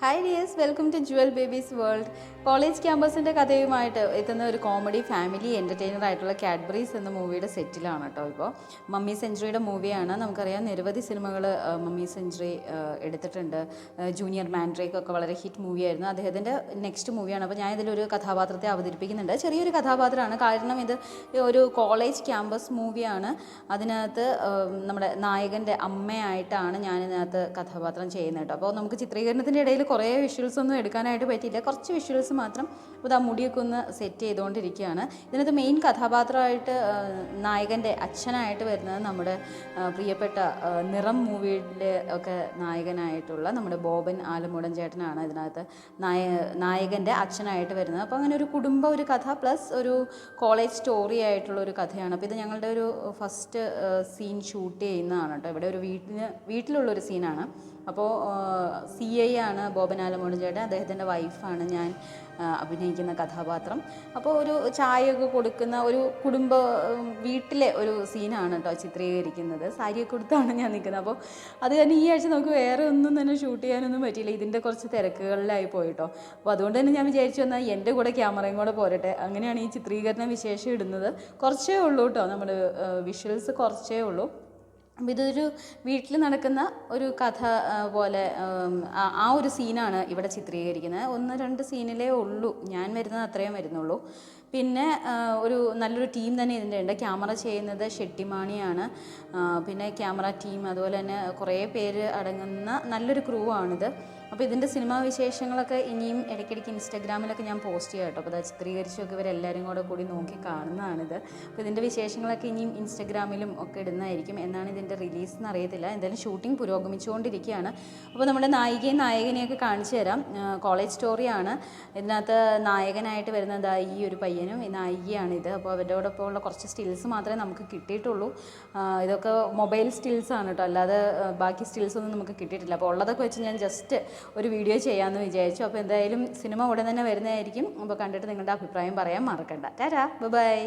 Hi dears welcome to jewel babies world college ക്യാമ്പസിന്റെ കഥയുമായിട്ട് എത്തുന്ന ഒരു കോമഡി ഫാമിലി എന്റർടൈനർ ആയിട്ടുള്ള കാഡ്ബറീസ് എന്ന മൂവിയുടെ സെറ്റിലാണ് കേട്ടോ ഇപ്പോൾ മമ്മി സെഞ്ചുറിയുടെ മൂവിയാണ് നമുക്കറിയാം നിരവധി സിനിമകൾ മമ്മി സെഞ്ചുറി എടുത്തിട്ടുണ്ട്. ജൂനിയർ മാൻഡ്രേക്ക് ഒക്കെ വളരെ ഹിറ്റ് മൂവിയായിരുന്നു അദ്ദേഹത്തിന്റെ നെക്സ്റ്റ് മൂവിയാണ് അപ്പോൾ ഞാൻ ഇതിലൊരു കഥാപാത്രത്തെ അവതരിപ്പിക്കുന്നുണ്ട്. ചെറിയൊരു കഥാപാത്രമാണ്. കാരണം ഇത് ഒരു കോളേജ് ക്യാമ്പസ് മൂവിയാണ് അതിനകത്ത് നമ്മുടെ നായകന്റെ അമ്മയായിട്ടാണ് ഞാനിതിനകത്ത് കഥാപാത്രം ചെയ്യുന്നത് കേട്ടോ അപ്പോൾ നമുക്ക് ചിത്രീകരണത്തിന്റെ ഇടയിൽ കുറേ വിഷ്വൽസ് ഒന്നും എടുക്കാനായിട്ട് പറ്റിയില്ല. കുറച്ച് വിഷ്വൽസ് മാത്രം ഇതാ മുടിയൊക്കെ ഒന്ന് സെറ്റ് ചെയ്തുകൊണ്ടിരിക്കുകയാണ് ഇതിനകത്ത് മെയിൻ കഥാപാത്രമായിട്ട് നായകന്റെ അച്ഛനായിട്ട് വരുന്നത് നമ്മുടെ പ്രിയപ്പെട്ട നിറം മൂവിയിലെ ഒക്കെ നായകനായിട്ടുള്ള നമ്മുടെ ബോബൻ ആലമൂടൻ ചേട്ടനാണ് ഇതിനകത്ത് നായ നായകന്റെ അച്ഛനായിട്ട് വരുന്നത്. അപ്പോൾ അങ്ങനെ ഒരു കുടുംബ ഒരു കഥ പ്ലസ് ഒരു കോളേജ് സ്റ്റോറി ആയിട്ടുള്ള ഒരു കഥയാണ്. അപ്പോൾ ഇത് ഞങ്ങളുടെ ഒരു ഫസ്റ്റ് സീൻ ഷൂട്ട് ചെയ്യുന്നതാണ് കേട്ടോ. ഇവിടെ ഒരു വീട്ടിന് വീട്ടിലുള്ളൊരു സീനാണ് അപ്പോൾ സി ഐ ആണ് ബോബൻ ചേട്ടൻ അദ്ദേഹത്തിന്റെ വൈഫാണ് ഞാൻ അഭിനയിക്കുന്ന കഥാപാത്രം. അപ്പോൾ ഒരു ചായയൊക്കെ കൊടുക്കുന്ന ഒരു കുടുംബ വീട്ടിലെ ഒരു സീനാണ് കേട്ടോ ചിത്രീകരിക്കുന്നത്. സാരിയൊക്കെ കൊടുത്താണ് ഞാൻ നിൽക്കുന്നത്. അപ്പോൾ അത് തന്നെ ഈ ആഴ്ച നമുക്ക് വേറെ ഒന്നും തന്നെ ഷൂട്ട് ചെയ്യാനൊന്നും പറ്റിയില്ല. ഇതിന്റെ കുറച്ച് തിരക്കുകളിലായി പോയിട്ടോ. അപ്പോൾ അതുകൊണ്ട് തന്നെ ഞാൻ വിചാരിച്ചു വന്നാൽ എന്റെ കൂടെ ക്യാമറയും കൂടെ പോരട്ടെ. അങ്ങനെയാണ് ഈ ചിത്രീകരണം വിശേഷം ഇടുന്നത്. കുറച്ചേ ഉള്ളൂ കേട്ടോ നമ്മുടെ വിഷ്വൽസ് കുറച്ചേ ഉള്ളൂ. അപ്പം ഇതൊരു വീട്ടിൽ നടക്കുന്ന ഒരു കഥ പോലെ ആ ഒരു സീനാണ് ഇവിടെ ചിത്രീകരിക്കുന്നത്. ഒന്ന് രണ്ട് സീനിലേ ഉള്ളൂ. ഞാൻ വരുന്നത് അത്രയും വരുന്നുള്ളൂ. പിന്നെ ഒരു നല്ലൊരു ടീം തന്നെ ഇതിന്റെ ഉണ്ട്. ക്യാമറ ചെയ്യുന്നത് ഷെട്ടിമാണിയാണ്. പിന്നെ ക്യാമറ ടീം അതുപോലെ തന്നെ കുറേ പേര് അടങ്ങുന്ന നല്ലൊരു ക്രൂ ആണിത്. അപ്പോൾ ഇതിന്റെ സിനിമാ വിശേഷങ്ങളൊക്കെ ഇനിയും ഇടയ്ക്കിടയ്ക്ക് ഇൻസ്റ്റാഗ്രാമിലൊക്കെ ഞാൻ പോസ്റ്റ് ചെയ്യാം കേട്ടോ. അപ്പോൾ അത് ചിത്രീകരിച്ചൊക്കെ ഇവരെല്ലാവരും കൂടെ കൂടി നോക്കി കാണുന്നതാണിത്. അപ്പോൾ ഇതിന്റെ വിശേഷങ്ങളൊക്കെ ഇനിയും ഇൻസ്റ്റാഗ്രാമിലും ഒക്കെ ഇടുന്നതായിരിക്കും. എന്നാണ് ഇതിന്റെ റിലീസ് എന്ന് അറിയത്തില്ല. എന്തായാലും ഷൂട്ടിംഗ് പുരോഗമിച്ചുകൊണ്ടിരിക്കുകയാണ്. അപ്പോൾ നമ്മുടെ നായികയും നായകനെയൊക്കെ കാണിച്ചു തരാം. കോളേജ് സ്റ്റോറിയാണ് ഇതിനകത്ത് നായകനായിട്ട് വരുന്നത് ഈ ഒരു പയ്യനും നായികയാണിത് അപ്പോൾ അവരോടൊപ്പം ഉള്ള കുറച്ച് സ്റ്റിൽസ് മാത്രമേ നമുക്ക് കിട്ടിയിട്ടുള്ളൂ. ഇതൊക്കെ മൊബൈൽ സ്റ്റിൽസ് ആണ് കേട്ടോ അല്ലാതെ ബാക്കി സ്റ്റിൽസ് ഒന്നും നമുക്ക് കിട്ടിയിട്ടില്ല. അപ്പോൾ ഉള്ളതൊക്കെ വെച്ച് ഞാൻ ജസ്റ്റ് ഒരു വീഡിയോ ചെയ്യാമെന്ന് വിചാരിച്ചു. അപ്പോൾ എന്തായാലും സിനിമ ഉടൻ തന്നെ വരുന്നതായിരിക്കും. അപ്പോൾ കണ്ടിട്ട് നിങ്ങളുടെ അഭിപ്രായം പറയാൻ മറക്കണ്ട. ടാറ്റാ. ബൈ.